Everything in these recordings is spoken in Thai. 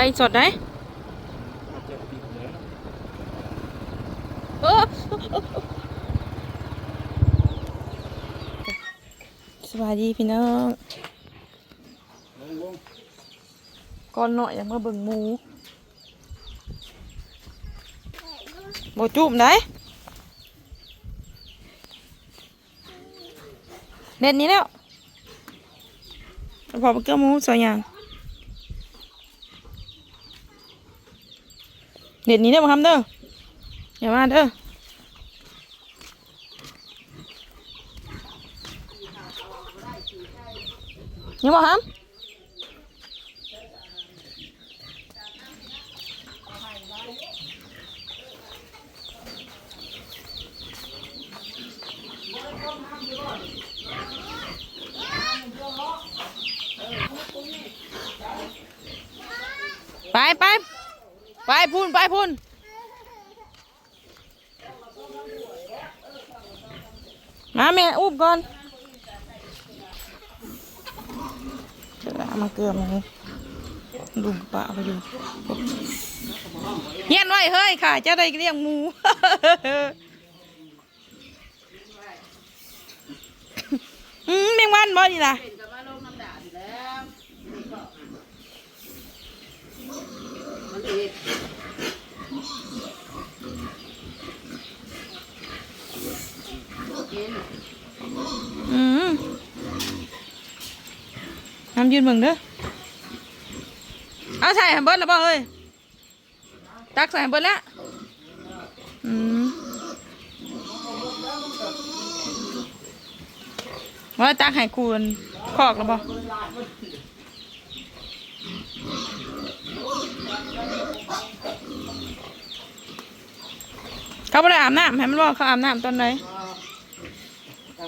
ไปสดไหนอาจจะปิดเลยเออสวัสดีพี่น้องลงลงก่อนหน่อยอยากมาเบิ่งหมูบ่จุ่มได้เด็ดนี้แล้วพอไปเกี่ยวหมูสองอย่าง เด็ดนี้เด้อมาทำเด้ออย่ามาเด้อยังบ่ทำไปไป ไปพูนไปพูนมาแม่อุ้มก่อนเดี๋ยวเอามาเกลือมาให้ลุงป้าไปดูเฮียนไว้เฮ้ยค่ะจะได้เลี้ยงหมูอืมแมงวันบ่นี่ล่ะ อืมน้ำยืนเบิ่งเด้อเอาใส่ให้เบิดแล้วบ่เฮ้ยตักใส่ให้เบิดแล้วอืมว่าตักให้คูณคอกแล้วบ่เขาไม่ได้อาบน้ำให้มันบอกเขาอาบน้ำตอนไหนต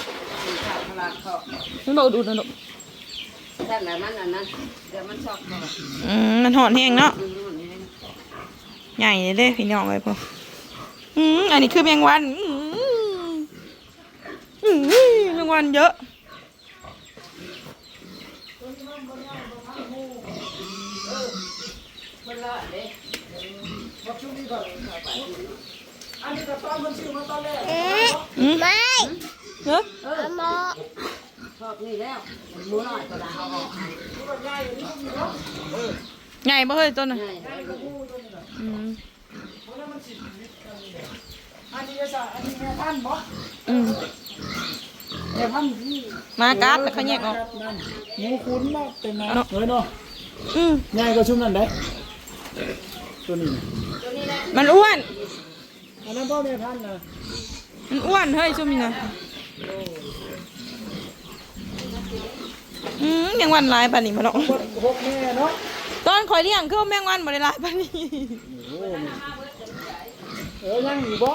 ะ เวนเขาไปอาบอาบไปนั่งทอืมำกินข้าวพลาดเขามันบอกดูดนะลูกท่านไหนมันอันนั้นเดี๋ยวมันชอบเขาอืมมันหอนแห้งเนาะอืมนู่นนี่ใหญ่เลยเด้พี่น้องเลยพออืมอันนี้คือแมงวันอืมอืมแมงวันเยอะ มันละเด้อืมไม่ เยอะชอบนี่แล้วหมูน้อยก็ได้เอาออกใหญ่บ่เฮ้ยต้นน่ะง่ายอืมอันนี้จะอันนี้แม่พันธุ์บ่อืมแม่พันธุ์ที่มากัดแล้วเขาแยกออกนั่นหมูคุ้นเนาะเต็มนะเนาะเฮ้ยเนาะอืมง่ายกว่าชุ่มนั่นได้ตัวนี้มันอ้วนอันนั้นพ่อแม่พันธุ์นะมันอ้วนเฮ้ยชุ่มนี่นะ อืมแมงวันหลายปานนี้มาเนาะหกหกแม่เนาะตอนคอยเลี้ยงคือแมงวันบ่ได้หลายปานนี้ โอ้นี่เออยังอยู่บ่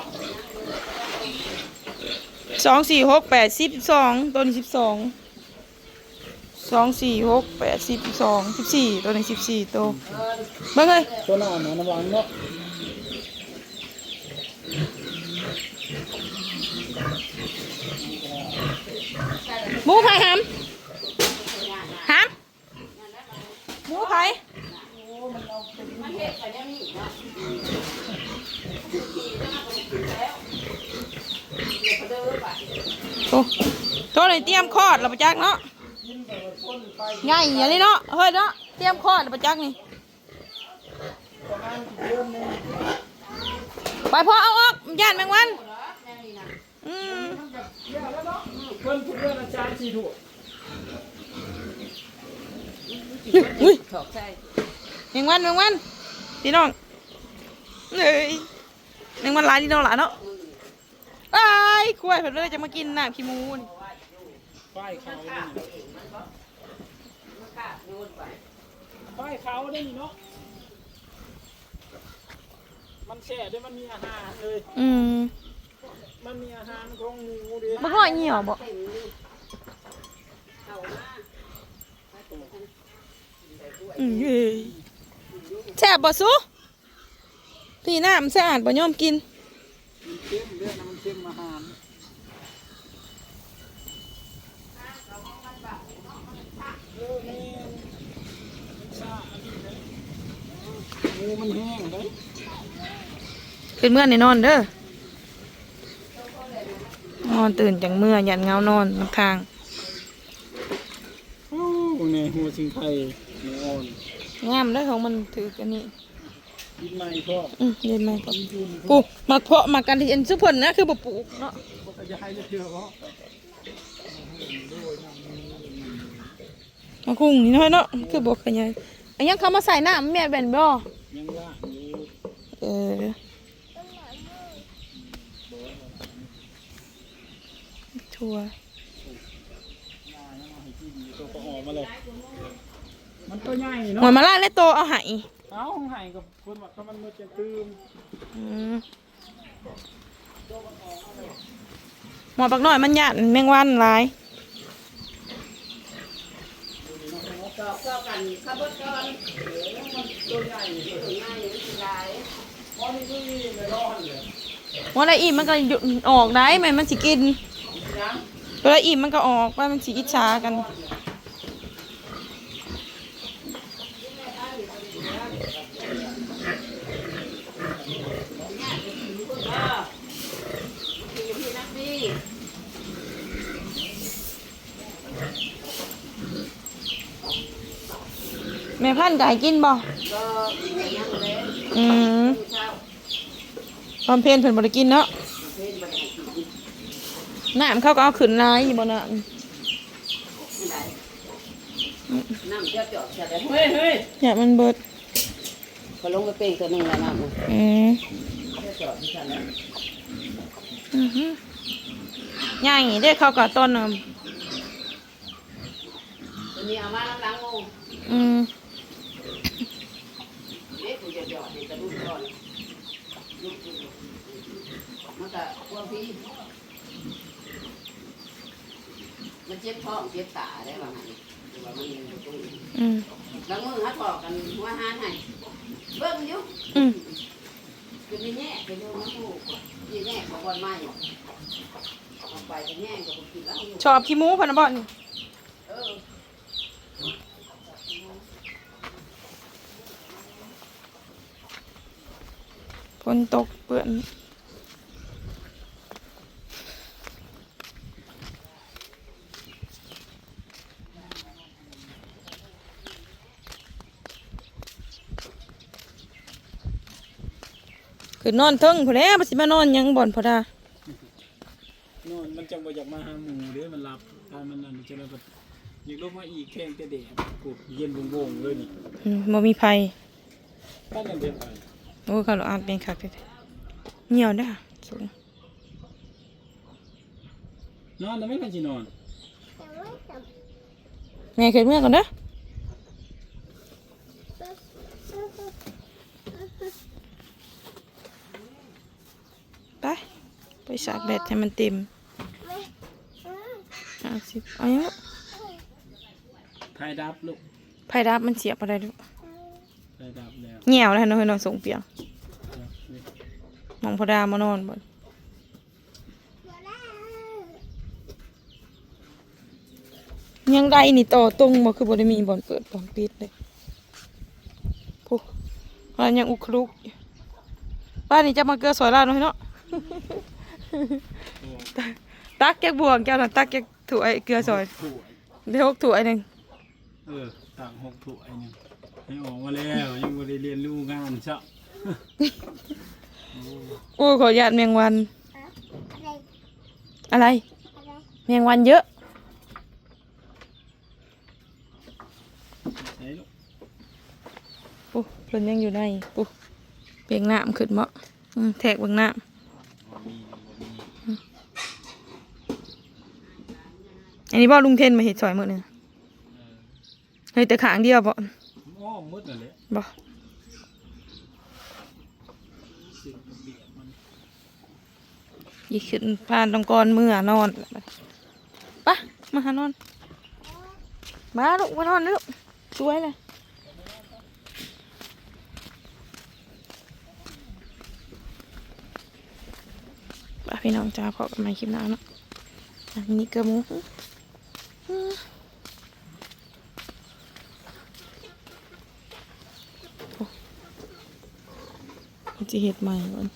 สองสี่หกแปดสิบสองตัวนี้สิบสองสองสี่หกแปดสิบสองสิบสี่ตัวนี้สิบสี่ตัวเบิ่งเลยตัวหน้าหนาน้ำหลังเนาะ มูไผ่หามหามหมูไผ่โอ้ตัวนี้เตรียมคอดแล้วประจักเนาะง่ายอย่างนี้เนาะเฮ้ยเนาะเตรียมคอดแล้วประจักนี่ไปพ่อเอาออกย่านแมงวันอืม เยอะแล้วเนาะเพิ่นทุกเดือนอาจารย์สี่ถูกอุ้ยถอกใส่แมงวันแมงวันพี่น้องเอ้ยแมงวันหลายที่น้องหลานเนาะไอ้กล้วยเพิ่นจะมากินน้ำขี้มูนป้ายเขานี่มันาดโยนไปป้ายเขาได้นี่เนาะมันแช่ด้วยมันมีอาหารเลย อืม มันมีอาหารของหมูดิบ่ห่อเหี่ยวบ่อืมอ้ยแซ่บบ่สุพี่น้ำสะอาดบ่ยอมกินมันเค็มเรื่องน้อมูมันแห้เป็นเมื่อนในนอนเด้อ อน ตื่นจากเมื่อยันเงานอนน้ำทางโอ้ในหัวสิงไทยเนื้ออ่อนงามได้อของมันถือกันนี่กินใหม่พ่ออืมเรียนมาก่อนกินทุนปลูกหมักเพาะหมักกันที่เอ็นซุปเพิ่นนะคือบ่ปลูกเนาะพ่อก็จะให้เชื่อพ่อมาคุ้งนี่น้อยเนาะคือบ่ขยายอันยังเขามาใส่น้ำแม่แบ่นบ่ยังว่างอยู่เออ ทัวตัวก็ออกมาเลยมันตัวใหญ่หมเนาะวยมาล่าและโตเอาใหายเอ้าไห้กับคนว่าถ้ามันมืดจะตื่นหมอปักน้อยมันหยาดแมงวันหลายจอกก็กันขับรถก่อนตัวใหญ่ตัวใหญ่ตัวใหญ่พอนี่คือไม่ร้อนเลยว่าอะไรอีกมันก็หยุดออกได้ไหมมันสิกินยัง ตัวละอีกมันก็ออกว่ามันสิอิจฉากันอยู่ที่นักดีแม่พันธุ์ก็ให้กินบ่ก็ยังเลยอืมเช้าความเพลนเพิ่นบ่ได้กินเนาะ เพลนบันไดกิ นน้ำเขาก็เอาขึ้นลายอยู่บ่น่ะไม่ได้น้ำเจ้าจอกจะได้เฮ้ยเฮ้ยอย่ามันเบิดก็ลงไปเป่งตัวหนึ่งแล้วน้ำอืมเจ้าจอกที่ฉันแล้วอือฮึย่างนี้เด้เขาก็ต้นน่ะตัวนี้เอามาล้างงูอืมเด็กกูจะจอดเด็กกระดูกก่อนลูกกูมันก็พวกพี่ มันเจ็บท้องเจ็บตาได้บ้างไงหรือว่ามันยังอยู่ตรงนี้อืมล้างมือฮัดบอกกันหัวหานให้เบิ่งอยู่อืมคือไม่แง่ไปดูน้ำมูกยี่แง่ของวันไม่ออกไปจะแง่กับผมกินแล้วอยู่ชอบขี้หมูเพิ่นน่ะบ่นี่เออฝนตกเปื้อน คือนอนเทิงพุ่นแหล้วบ่สิมานอนหยังบ่อนพอดานอนมันจังบ่อยากมาหาหมูเด้มันหลับตอนมันนั่นจะเลยแบบอยากลงมาอีกแข้งแต่เด็กปวดเย็นวงๆเลยนี่อืมบ่มีไผป้านั่นเดียวไปโอ้เขาอาบเป็นคักเด้อเหี่ยวเด้อสูงนอนแล้วไม่กันสินอน แม่ขึ้นเมื่อก่อนเด้อไป ไปสาดแบตให้มันเต็มห้าสิบเอายังไทยดับลูกไพ่ดับมันเสียบอะไรดูไทยดับแล้วเหี่ยวแล้วเนาะเฮ้ยเนาะส่งเปียงนี่มองพอดามานอนบ่ยังได้นี่ต่อตรงบ่คือบ่ได้มีบ่อนเปิดบ่อนปิดเลยผู้ว่ายังอุกคลุกอยู่บ้านนี้จะมาเกลือสวยลาดเนาะเฮ้ยเนาะโอ้ ตักแกกบวงแก้วน่ะตักแกกถ้วยเกลือซอยถ้วยได้หกถ้วยหนึงเออต่างหกถ้วยหนึงให้ออกมาแล้วยังบ่ได้เรียนรู้งานซะโอ้ขออนุญาตแมงวัน อะไรแมงวันเยอะใส่ลูกปุ๊เพิ่นยังอยู่ในปุ๊เปียงน้ำขึ้นเมาะอืมแทกเบิ่งน้บ่มีบ่มีำ อันนี้บ่ลุงเทนมาเห็ดซอยมื้อนึงเออเฮ้ยแต่ขางเดียวบ่อ้อมืดนั่นแหละบ่สิ่งขึ้นผ่านตรงกอนเมื่อนอนปะมาหานอน มาลูกมานอนลูกสวยเลยไปพี่น้องจ้าพอกันใหม่คลิปหน้าเนาะอันนี้กระหมู จะเห็ดใหม่ก่อน